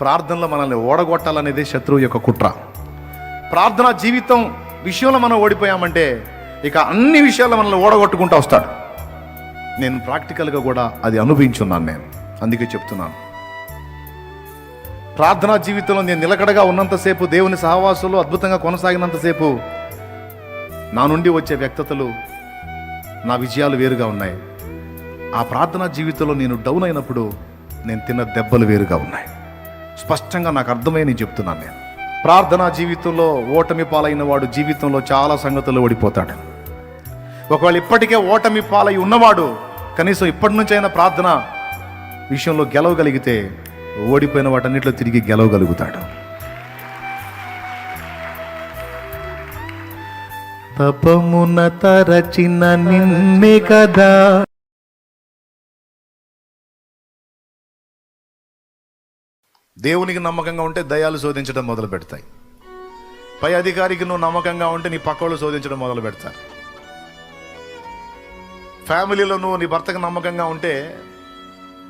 ప్రార్థనలో మనల్ని ఓడగొట్టాలనేది శత్రువు యొక్క కుట్ర. ప్రార్థన జీవితం విషయంలో మనం ఓడిపోయామంటే ఇక అన్ని విషయాల్లో మనల్ని ఓడగొట్టుకుంటూ వస్తాడు. నేను ప్రాక్టికల్గా కూడా అది అనుభవించున్నాను నేను. అందుకే చెప్తున్నాను. ప్రార్థనా జీవితంలో నేను నిలకడగా ఉన్నంతసేపు దేవుని సహవాసంలో అద్భుతంగా కొనసాగినంతసేపు నా నుండి వచ్చే వ్యక్తతలు నా విజయాలు వేరుగా ఉన్నాయి. ఆ ప్రార్థనా జీవితంలో నేను డౌన్ అయినప్పుడు నేను తిన్న దెబ్బలు వేరుగా ఉన్నాయి. స్పష్టంగా నాకు అర్థమై చెప్తున్నాను నేను. ప్రార్థనా జీవితంలో ఓటమి పాలైన వాడు జీవితంలో చాలా సంగతులు ఓడిపోతాడు. ఒకవేళ ఇప్పటికే ఓటమి పాలై ఉన్నవాడు కనీసం ఇప్పటి నుంచైనా అయినా ప్రార్థన విషయంలో గెలవగలిగితే ఓడిపోయిన వాటన్నిటిలో తిరిగి గెలవగలుగుతాడు. తపమున తరచిన నిన్నే కదా. దేవునికి నమ్మకంగా ఉంటే దయాలు శోధించడం మొదలు పెడతాయి. పై అధికారికి నువ్వు నమ్మకంగా ఉంటే నీ పక్కవాళ్ళు శోధించడం మొదలు పెడతారు. ఫ్యామిలీలో నువ్వు నీ భర్తకు నమ్మకంగా ఉంటే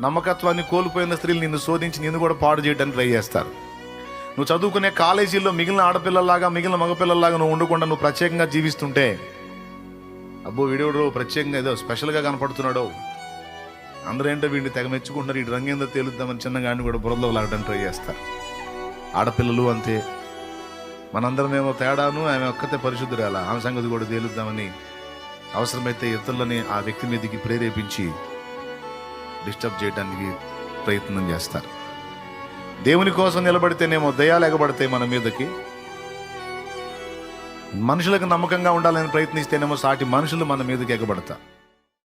నమ్మకత్వాన్ని కోల్పోయిన స్త్రీలు నిన్ను శోధించి నిన్ను కూడా పాడు చేయడానికి ట్రై చేస్తారు. నువ్వు చదువుకునే కాలేజీల్లో మిగిలిన ఆడపిల్లల్లాగా మిగిలిన మగపిల్లల్లాగా నువ్వు ఉండకుండా నువ్వు ప్రత్యేకంగా జీవిస్తుంటే అబ్బో వీడియోడు ప్రత్యేకంగా ఏదో స్పెషల్గా కనపడుతున్నాడు. అందరూ ఏంటో వీడిని తెగ మెచ్చుకుంటున్నారు. ఈ రంగేందో తేలుద్దామని చిన్నగాడిని కూడా బురదలో లాగడం ట్రై చేస్తారు ఆడపిల్లలు అంతే. మనందరమేమో తేడాను ఆమె ఒక్కతే పరిశుద్ధురాల. ఆమె సంగతి కూడా తేలుద్దామని అవసరమైతే ఇతరులని ఆ వ్యక్తి మీదకి ప్రేరేపించి డిస్టర్బ్ చేయడానికి ప్రయత్నం చేస్తారు. దేవుని కోసం నిలబడితేనేమో దయాలు ఎగబడతాయి మన మీదకి. మనుషులకు నమ్మకంగా ఉండాలని ప్రయత్నిస్తేనేమో సాటి మనుషులు మన మీదకి ఎగబడతారు